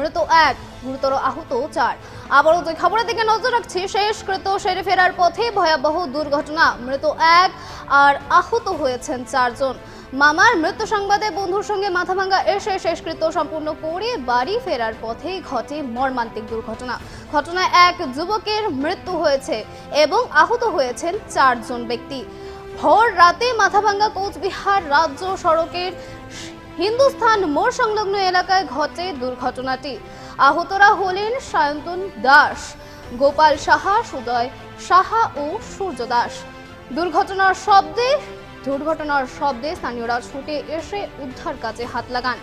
মৃত এক, গুরুতর আহত চার। আবারও দুই খবরের দিকে নজর রাখছি। শেষকৃত সেরে ফেরার পথে ভয়াবহ দুর্ঘটনা। মৃত এক আর আহত হয়েছেন চারজন। মামার মৃত্যু সংবাদে বন্ধুর সঙ্গে মাথা মাথাভাঙ্গা এসে শেষকৃত্য সম্পূর্ণ করে বাড়ি ফেরার পথে ঘটে মর্মান্তিক দুর্ঘটনা। ঘটনায় এক যুবকের মৃত্যু হয়েছে এবং আহত হয়েছেন চারজন ব্যক্তি। ভোর রাতে মাথাভাঙ্গা কোচবিহার রাজ্য সড়কের হিন্দুস্থান মোড় সংলগ্ন এলাকায় ঘটে দুর্ঘটনাটি। আহতরা হলেন সায়ন্তন দাস, গোপাল সাহা, সুদয় সাহা ও সূর্য দাস। দুর্ঘটনার শব্দে দুর্ঘটনার শব্দে স্থানীয়রা ছুটে এসে উদ্ধার কাজে হাত লাগান।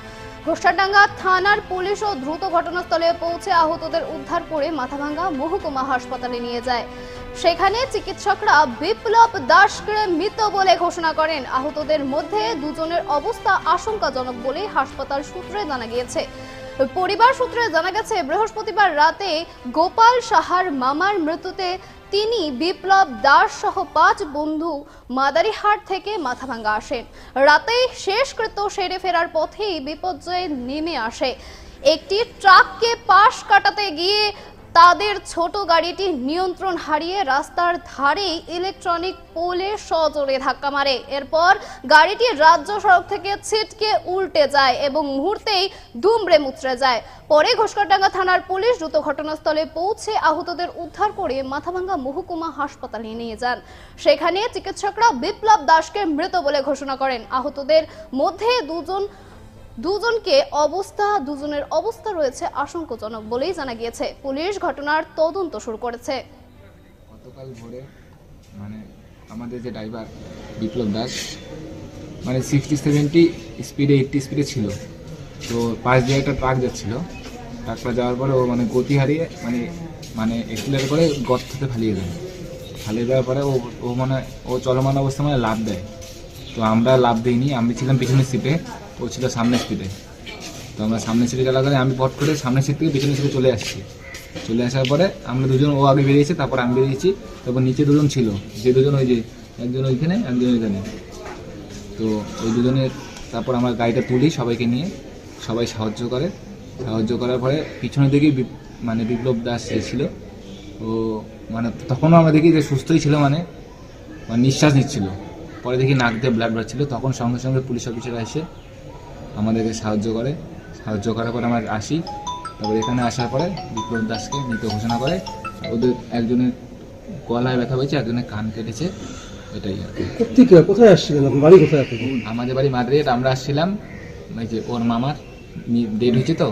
ঘোষাডাঙ্গা থানার পুলিশও দ্রুত ঘটনাস্থলে পৌঁছে আহতদের উদ্ধার করে মাথাভাঙ্গা মহকুমা হাসপাতালে নিয়ে যায়। সেখানে চিকিৎসকরা বিপ্লব দাসকে মৃত বলে ঘোষণা করেন। আহতদের মধ্যে দুজনের অবস্থা আশঙ্কাজনক বলে হাসপাতাল সূত্রে জানা গিয়েছে। পরিবার সূত্রে জানা গেছে, বৃহস্পতিবার রাতে গোপাল সাহার মামার মৃত্যুতে তিনি বিপ্লব দাস সহ পাঁচ বন্ধু মাদারিহাট থেকে মাথাভাঙ্গা আসেন রাতে শেষকৃত্য সেরে ফেরার পথেই বিপর্যয়ে নেমে আসে। একটি ট্রাককে পাশ কাটাতে গিয়ে তাদের ছোট গাড়িটি নিয়ন্ত্রণ হারিয়ে রাস্তার ধারেই ইলেকট্রনিক পোলে সজোরে ধাক্কা মারে। এরপর গাড়িটি রাজ্য সড়ক থেকে ছিটকে উল্টে যায় এবং মুহূর্তেই দুমড়ে মুচড়ে যায়। পরে ঘোষকারডাঙ্গা থানার পুলিশ দ্রুত ঘটনাস্থলে পৌঁছে আহতদের উদ্ধার করে মাথাভাঙ্গা মহকুমা হাসপাতালে নিয়ে যান। সেখানে চিকিৎসকরা বিপ্লব দাসকে মৃত বলে ঘোষণা করেন। আহতদের মধ্যে দুজন দুজনকে অবস্থা, দুজনের অবস্থা রয়েছে আশঙ্কাজনক বলেই জানা গিয়েছে। পুলিশ ঘটনার তদন্ত শুরু করেছে। গতকাল ভোরে মানে আমাদের যে ড্রাইভার বিপ্লব দাস মানে সিক্সটি সেভেন্টি স্পিডে এইটটি স্পিডে ছিল। তো পাশ দিয়ে একটা ট্রাক যাচ্ছিল। ট্রাকটা যাওয়ার পরে ও মানে গতি হারিয়ে মানে মানে এক্সিলার করে গর্ততে ফালিয়ে দেয়। ফালিয়ে দেওয়ার পরে ও ও মানে ও চলমান অবস্থা মানে লাভ দেয়। তো আমরা লাভ দিইনি, আমি ছিলাম পিছনের সিটে ও ছিল সামনের সিটে তো আমরা সামনের সিটে চলাকালে আমি পট করে সামনের সিট থেকে পিছনের সিটে চলে আসছি। চলে আসার পরে আমরা দুজন, ও আগে বেরিয়েছে, তারপর আমি বেরিয়েছি, তারপর নিচে দুজন ছিল। যে দুজন ওই যে, একজন ওইখানে একজন ওইখানে। তো ওই দুজনের, তারপর আমরা গাড়িটা তুলি সবাইকে নিয়ে, সবাই সাহায্য করে। সাহায্য করার পরে পিছনের দিকেই মানে বিপ্লব দাস ছিল ও মানে তখনও আমরা দেখি যে সুস্থই ছিল মানে মানে নিঃশ্বাস নিচ্ছিল। পরে দেখি নাক দিয়ে ব্লাড বাড়ছিল তখন সঙ্গে সঙ্গে পুলিশ অফিসার এসে আমাদেরকে সাহায্য করে। সাহায্য করার পরে আমরা আসি। তারপর এখানে আসার পরে বিপ্লব দাসকে মৃত ঘোষণা করে। ওদের একজনের গলায় ব্যথা হয়েছে একজনের কান কেটেছে। এটাই আর কি। কোথায় আসছিলেন আপনি? বাড়ি কোথায় আমাদের বাড়ি মাদ্রিদ আমরা আসছিলাম। ওই যে ওর মামার ডেট হয়েছে তো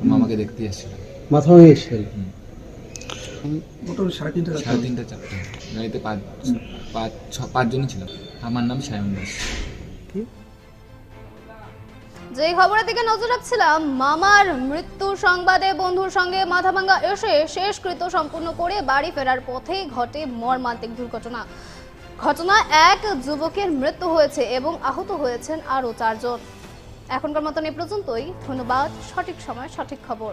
ওর মামাকে দেখতে এসেছিলাম মাথা ভেঙে এসেছিলেন? মোটামুটি সাড়ে তিনটে সাড়ে তিনটা চারটে। গাড়িতে পাঁচ পাঁচ ছ পাঁচজনই ছিলাম। আমার নাম সায়ন দাস। যে খবরের দিকে নজর রাখছিলাম, মামার মৃত্যু সংবাদে বন্ধুর সঙ্গে মাথাভাঙ্গা এসে শেষকৃত্য সম্পূর্ণ করে বাড়ি ফেরার পথে ঘটে মর্মান্তিক দুর্ঘটনা। ঘটনা, এক যুবকের মৃত্যু হয়েছে এবং আহত হয়েছেন আরও চারজন। এখনকার মতন এ পর্যন্তই, ধন্যবাদ, সঠিক সময়, সঠিক খবর।